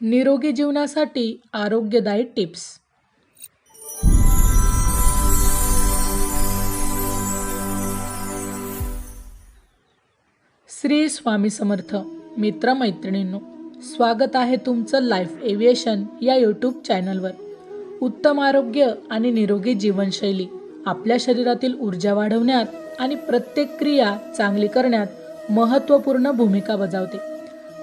निरोगी जीवनासाठी आरोग्यदायी टिप्स. श्री स्वामी समर्थ मित्रमैत्रिणींनो स्वागत आहे तुमचं लाईफ एव्हिएशन या यूट्यूब चॅनलवर उत्तम आरोग्य आणि निरोगी जीवनशैली आपल्या शरीरातील ऊर्जा वाढवण्यात आणि प्रत्येक क्रिया चांगली करण्यात महत्त्वपूर्ण भूमिका बजावते.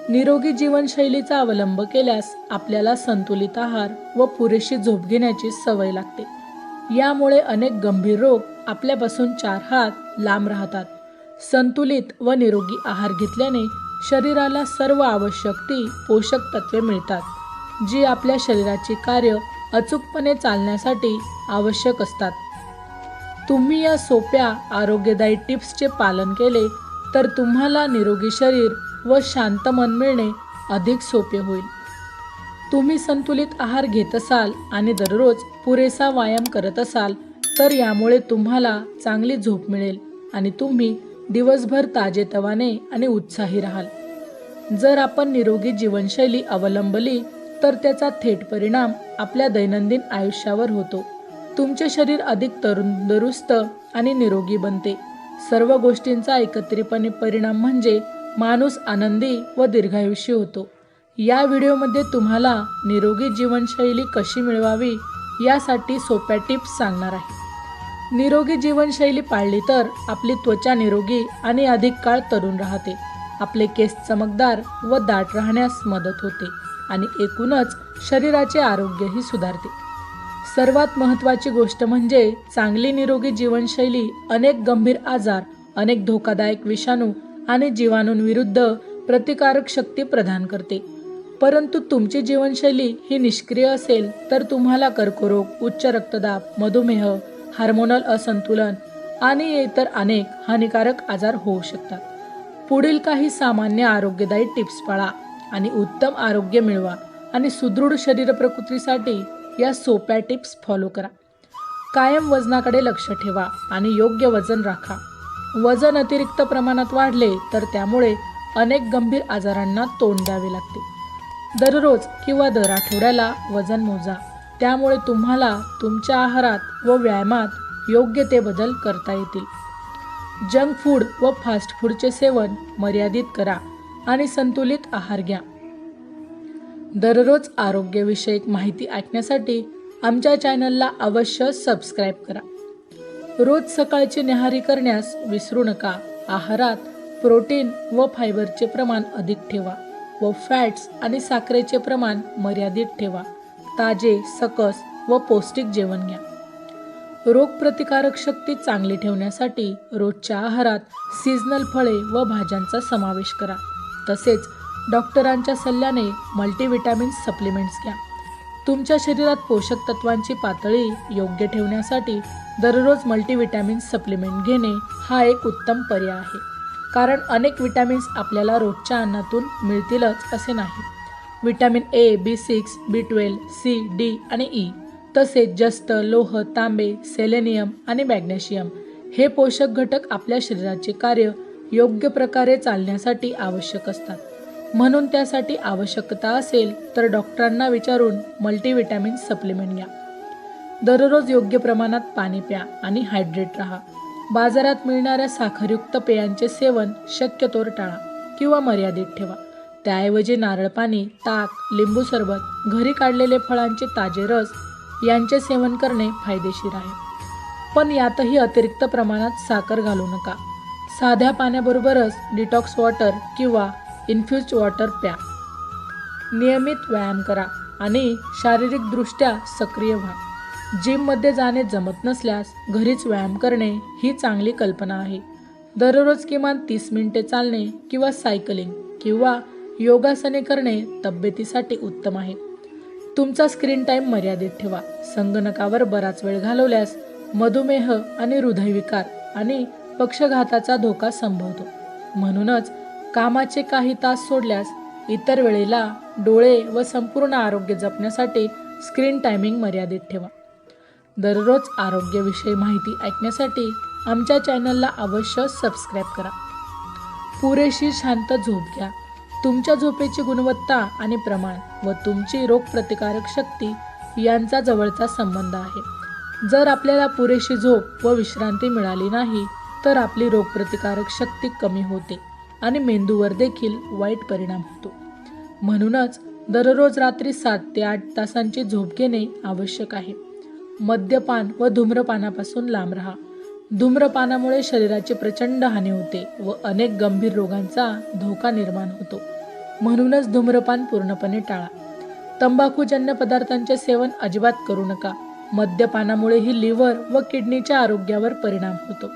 निरोगी जीवनशैलीचा अवलंब केल्यास आपल्याला संतुलित आहार व पुरेशी झोप घेण्याची सवय लागते. यामुळे अनेक गंभीर रोग आपल्यापासून चार हात लांब राहतात. संतुलित व निरोगी आहार घेतल्याने शरीराला सर्व आवश्यक ती पोषक तत्वे मिळतात जी आपल्या शरीराची कार्य अचूकपणे चालण्यासाठी आवश्यक असतात. तुम्ही या सोप्या आरोग्यदायी टिप्सचे पालन केले तर तुम्हाला निरोगी शरीर व शांत मन मिळणे अधिक सोपे होईल. तुम्ही संतुलित आहार घेत असाल आणि दररोज पुरेसा व्यायाम करत असाल तर यामुळे तुम्हाला चांगली झोप मिळेल आणि तुम्ही दिवसभर ताजेतवाने आणि उत्साही राहाल. जर आपण निरोगी जीवनशैली अवलंबली तर त्याचा थेट परिणाम आपल्या दैनंदिन आयुष्यावर होतो. तुमचे शरीर अधिक तरुण दुरुस्त आणि निरोगी बनते. सर्व गोष्टींचा एकत्रितपणे परिणाम म्हणजे माणूस आनंदी व दीर्घायुषी होतो. या व्हिडिओमध्ये तुम्हाला निरोगी जीवनशैली कशी मिळवावी यासाठी सोप्या टिप्स सांगणार आहे. निरोगी जीवनशैली पाळली तर आपली त्वचा निरोगी आणि अधिक काळ तरुण राहते. आपले केस चमकदार व दाट राहण्यास मदत होते आणि एकूणच शरीराचे आरोग्यही सुधारते. सर्वात महत्त्वाची गोष्ट म्हणजे चांगली निरोगी जीवनशैली अनेक गंभीर आजार अनेक धोकादायक विषाणू आणि जीवाणूंविरुद्ध प्रतिकारक शक्ती प्रदान करते. परंतु तुमची जीवनशैली ही निष्क्रिय असेल तर तुम्हाला कर्करोग उच्च रक्तदाब मधुमेह हार्मोनल असंतुलन आणि इतर अनेक हानिकारक आजार होऊ शकतात. पुढील काही सामान्य आरोग्यदायी टिप्स पाळा आणि उत्तम आरोग्य मिळवा आणि सुदृढ शरीर प्रकृतीसाठी या सोप्या टिप्स फॉलो करा. कायम वजनाकडे लक्ष ठेवा आणि योग्य वजन राखा. वजन अतिरिक्त प्रमाणात वाढले तर त्यामुळे अनेक गंभीर आजारांना तोंड द्यावे लागते. दररोज किंवा दर आठवड्याला वजन मोजा. त्यामुळे तुम्हाला तुमच्या आहारात व व्यायामात योग्य ते बदल करता येतील. जंक फूड व फास्ट फूडचे सेवन मर्यादित करा आणि संतुलित आहार घ्या. दररोज आरोग्यविषयक माहिती ऐकण्यासाठी आमच्या चॅनलला अवश्य सबस्क्राईब करा. रोज सकाळची न्याहारी करण्यास विसरू नका. आहारात प्रोटीन व फायबरचे प्रमाण अधिक ठेवा व फॅट्स आणि साखरेचे प्रमाण मर्यादित ठेवा. ताजे सकस व पौष्टिक जेवण घ्या. रोगप्रतिकारक शक्ती चांगली ठेवण्यासाठी रोजच्या आहारात सीझनल फळे व भाज्यांचा समावेश करा. तसेच डॉक्टरांच्या सल्ल्याने मल्टीविटॅमिन सप्लिमेंट्स घ्या. तुमच्या शरीरात पोषक तत्वांची पातळी योग्य ठेवण्यासाठी दररोज मल्टीविटॅमिन सप्लिमेंट घेणे हा एक उत्तम पर्याय आहे. कारण अनेक विटॅमिन्स आपल्याला रोजच्या अन्नातून मिळतीलच असे नाही. Vitamin A B six B twelve C D आणि ई तसेच जस्त लोह तांबे सेलेनियम आणि मॅग्नेशियम हे पोषक घटक आपल्या शरीराचे कार्य योग्य प्रकारे चालण्यासाठी आवश्यक असतात. म्हणून त्यासाठी आवश्यकता असेल तर डॉक्टरांना विचारून मल्टीविटॅमिन सप्लिमेंट घ्या. दररोज योग्य प्रमाणात पाणी प्या आणि हायड्रेट राहा. बाजारात मिळणाऱ्या साखरयुक्त पेयांचे सेवन शक्यतोवर टाळा किंवा मर्यादित ठेवा. त्याऐवजी नारळ पाणी ताक लिंबू सरबत घरी काढलेले फळांचे ताजे रस यांचे सेवन करणे फायदेशीर आहे. पण यातही अतिरिक्त प्रमाणात साखर घालू नका. साध्या पाण्याबरोबरच डिटॉक्स वॉटर किंवा इन्फ्युज वॉटर प्या. नियमित व्यायाम करा आणि शारीरिकदृष्ट्या सक्रिय व्हा. जिममध्ये जाणे जमत नसल्यास घरीच व्यायाम करणे ही चांगली कल्पना आहे. दररोज किमान तीस मिनिटे चालणे किंवा सायकलिंग किंवा योगासने करणे तब्येतीसाठी उत्तम आहे. तुमचा स्क्रीन टाईम मर्यादित ठेवा. संगणकावर बराच वेळ घालवल्यास मधुमेह आणि हृदयविकार आणि पक्षघाताचा धोका संभवतो. म्हणूनच कामाचे काही तास सोडल्यास इतर वेळेला डोळे व संपूर्ण आरोग्य जपण्यासाठी स्क्रीन टायमिंग मर्यादित ठेवा. दररोज आरोग्यविषयी माहिती ऐकण्यासाठी आमच्या चॅनलला अवश्य सबस्क्राईब करा. पुरेशी शांत झोप घ्या. तुमच्या झोपेची गुणवत्ता आणि प्रमाण व तुमची रोगप्रतिकारक शक्ती यांचा जवळचा संबंध आहे. जर आपल्याला पुरेशी झोप व विश्रांती मिळाली नाही तर आपली रोगप्रतिकारक शक्ती कमी होते. आणि मेंदूवर देखील वाईट परिणाम होतो. म्हणूनच दररोज रात्री सात ते आठ तासांची झोप घेणे आवश्यक आहे. मद्यपान व धूम्रपानापासून लांब राहा. धूम्रपानामुळे शरीराची प्रचंड हानी होते व अनेक गंभीर रोगांचा धोका निर्माण होतो. म्हणूनच धूम्रपान पूर्णपणे टाळा. तंबाखूजन्य पदार्थांचे सेवन अजिबात करू नका. मद्यपानामुळेही लिव्हर व किडनीच्या आरोग्यावर परिणाम होतो.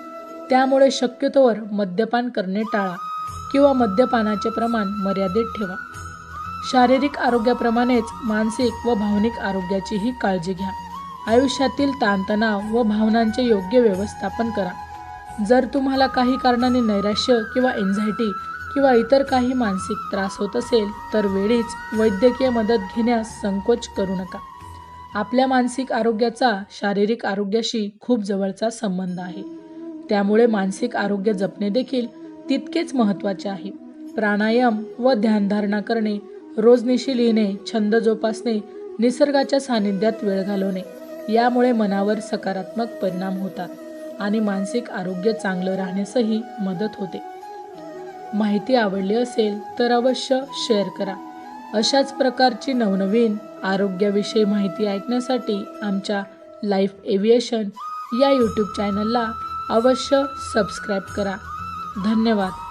त्यामुळे शक्यतोवर मद्यपान करणे टाळा. किंवा मद्यपानाचे प्रमाण मर्यादित ठेवा. शारीरिक आरोग्याप्रमाणेच मानसिक व भावनिक आरोग्याचीही काळजी घ्या. आयुष्यातील ताणतणाव व भावनांचे योग्य व्यवस्थापन करा. जर तुम्हाला काही कारणाने नैराश्य किंवा एन्झायटी किंवा इतर काही मानसिक त्रास होत असेल तर वेळीच वैद्यकीय मदत घेण्यास संकोच करू नका. आपल्या मानसिक आरोग्याचा शारीरिक आरोग्याशी खूप जवळचा संबंध आहे. त्यामुळे मानसिक आरोग्य जपणे देखील तितकेच महत्त्वाचे आहे. प्राणायाम व ध्यानधारणा करणे रोजनिशी लिहिणे छंद जोपासणे निसर्गाच्या सानिध्यात वेळ घालवणे यामुळे मनावर सकारात्मक परिणाम होतात आणि मानसिक आरोग्य चांगलं राहण्यासही मदत होते. माहिती आवडली असेल तर अवश्य शेअर करा. अशाच प्रकारची नवनवीन आरोग्याविषयी माहिती ऐकण्यासाठी आमच्या लाईफ एव्हिएशन या यूट्यूब चॅनलला अवश्य सबस्क्राईब करा. धन्यवाद.